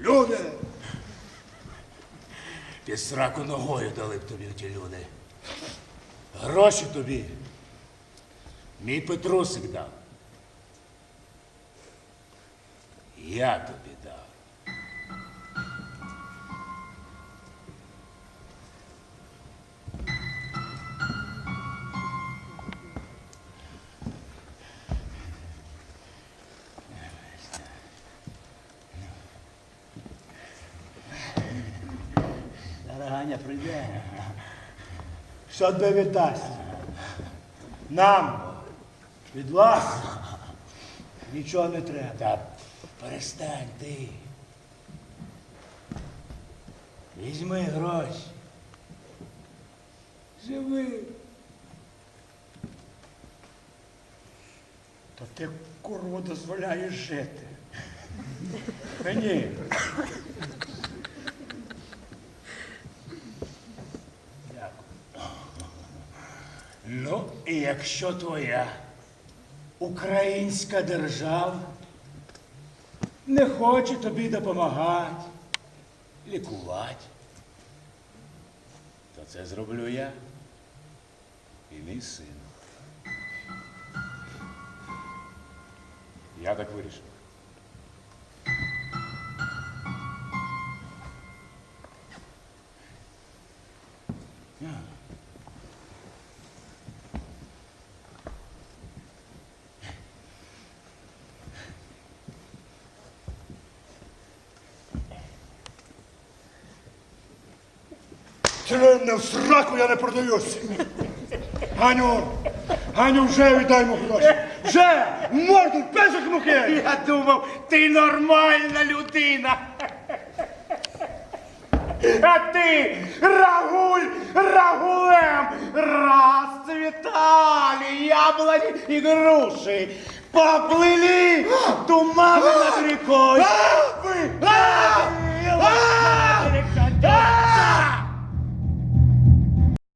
Люди! Під сраку ногою дали б тобі ті люди. Гроші тобі. Мій Петрусик дав. Я тобі дав. Ганя прийде. Що тобі віддасть? Нам від вас нічого не треба. Та перестань ти. Візьми гроші. Живи. Та ти курва дозволяєш жити. Мені. Ну, і якщо твоя українська держава не хоче тобі допомагати, лікувати, то це зроблю я і мій син. Я так вирішив. Член в сраку я не продаюсь. Ганю, Ганю, вже віддай йому гроші. Вже! Морду, песок муки! Я думав, ти нормальна людина. А ти рагуль рагулем расцветали яблони и груши, поплыли туманы над! А,